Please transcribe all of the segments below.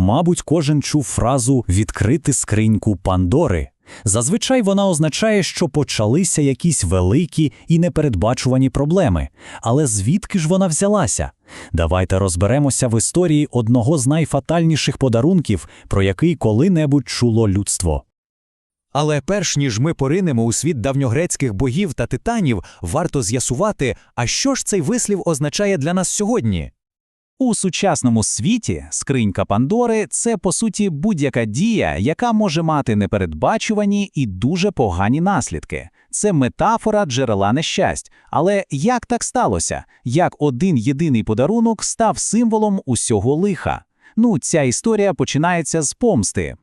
Мабуть, кожен чув фразу відкрити скриньку Пандори. Зазвичай вона означає, що почалися якісь великі і непередбачувані проблеми. Але звідки ж вона взялася? Давайте розберемося в історії одного з найфатальніших подарунків, про який коли-небудь чуло людство. Але перш ніж ми поринемо у світ давньогрецьких богів та титанів, варто з'ясувати, а що ж цей вислів означає для нас сьогодні. У сучасному світі скринька Пандори це по суті будь-яка дія, яка може мати непередбачувані і дуже погані наслідки. Це метафора джерела нещасть. Але як так сталося? Як один єдиний подарунок став символом усього лиха? Ну, ця історія починається з помсти.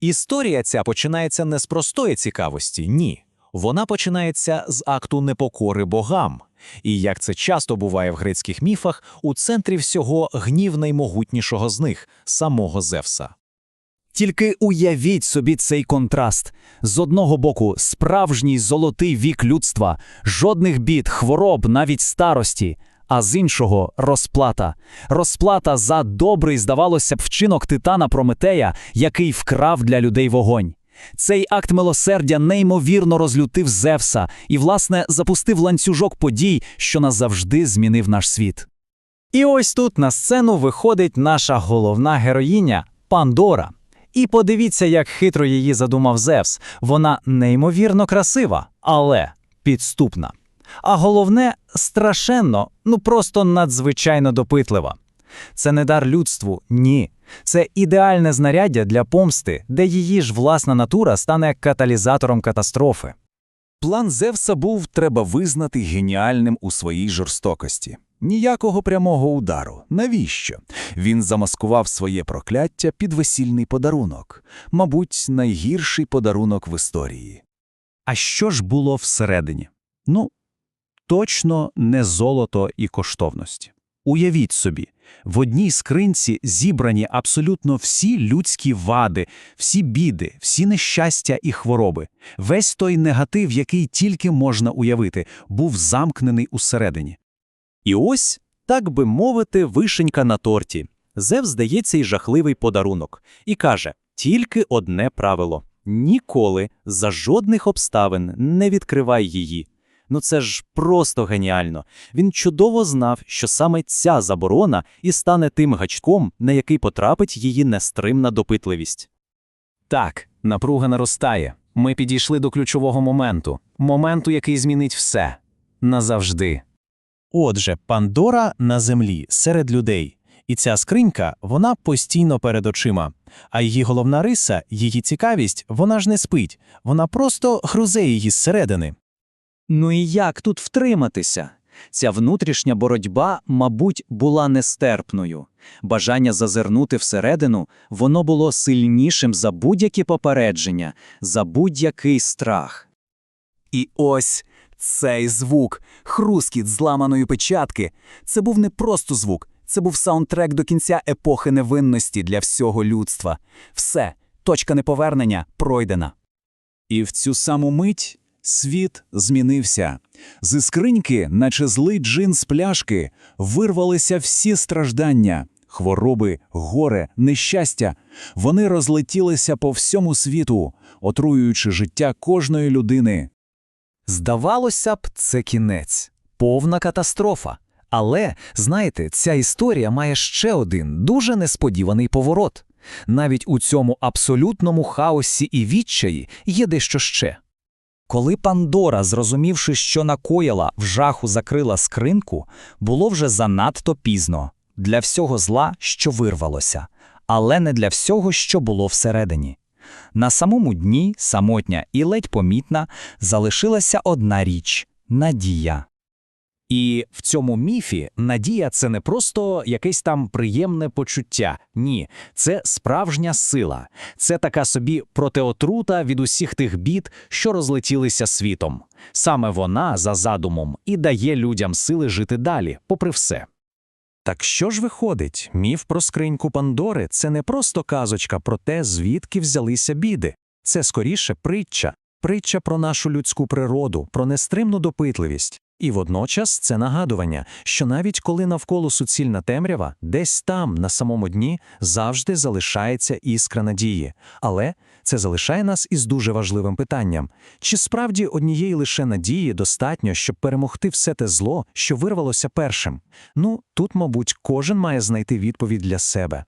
Історія ця починається не з простої цікавості, ні. Вона починається з акту непокори богам. І як це часто буває в грецьких міфах, у центрі всього гнів наймогутнішого з них самого Зевса. Тільки уявіть собі цей контраст. З одного боку, справжній золотий вік людства, жодних бід, хвороб, навіть старості, а з іншого розплата. Розплата за добрий, здавалося б, вчинок титана Прометея, який вкрав для людей вогонь. Цей акт милосердя неймовірно розлютив Зевса і, власне, запустив ланцюжок подій, що назавжди змінив наш світ. І ось тут на сцену виходить наша головна героїня Пандора. І подивіться, як хитро її задумав Зевс. Вона неймовірно красива, але підступна. А головне, страшенно, ну просто надзвичайно допитлива. Це не дар людству, ні. Це ідеальне знаряддя для помсти, де її ж власна натура стане каталізатором катастрофи. План Зевса був треба визнати геніальним у своїй жорстокості. Ніякого прямого удару. Навіщо? Він замаскував своє прокляття під весільний подарунок, мабуть, найгірший подарунок в історії. А що ж було всередині? Ну, точно не золото і коштовності. Уявіть собі, в одній скринці зібрані абсолютно всі людські вади, всі біди, всі нещастя і хвороби. Весь той негатив, який тільки можна уявити, був замкнений усередині. І ось, так би мовити, вишенька на торті. Зев здає цей жахливий подарунок і каже: тільки одне правило: ніколи за жодних обставин не відкривай її. Ну це ж просто геніально. Він чудово знав, що саме ця заборона і стане тим гачком, на який потрапить її нестримна допитливість. Так, напруга наростає. Ми підійшли до ключового моменту, моменту, який змінить все назавжди. Отже, Пандора на землі серед людей. І ця скринька, вона постійно перед очима. А її головна риса, її цікавість, вона ж не спить, вона просто хрузе її зсередини. Ну і як тут втриматися? Ця внутрішня боротьба, мабуть, була нестерпною. Бажання зазирнути всередину, воно було сильнішим за будь-які попередження, за будь-який страх. І ось цей звук, хрускіт зламаної печатки. Це був не просто звук, це був саундтрек до кінця епохи невинності для всього людства. Все, точка неповернення пройдена. І в цю саму мить світ змінився. З скриньки, наче злий джин з пляшки, вирвалися всі страждання. Хвороби, горе, нещастя, вони розлетілися по всьому світу, отруюючи життя кожної людини. Здавалося б, це кінець, повна катастрофа. Але, знаєте, ця історія має ще один дуже несподіваний поворот. Навіть у цьому абсолютному хаосі і відчаї є дещо ще. Коли Пандора, зрозумівши, що накоїла, в жаху закрила скринку, було вже занадто пізно для всього зла, що вирвалося, але не для всього, що було всередині. На самому дні, самотня і ледь помітна, залишилася одна річ надія. І в цьому міфі надія це не просто якесь там приємне почуття. Ні, це справжня сила. Це така собі протиотрута від усіх тих бід, що розлетілися світом. Саме вона, за задумом, і дає людям сили жити далі, попри все. Так що ж виходить, міф про скриньку Пандори це не просто казочка про те, звідки взялися біди. Це скоріше притча, притча про нашу людську природу, про нестримну допитливість, І водночас це нагадування, що навіть коли навколо суцільна темрява, десь там, на самому дні, завжди залишається іскра надії. Але це залишає нас із дуже важливим питанням: чи справді однієї лише надії достатньо, щоб перемогти все те зло, що вирвалося першим? Ну, тут, мабуть, кожен має знайти відповідь для себе.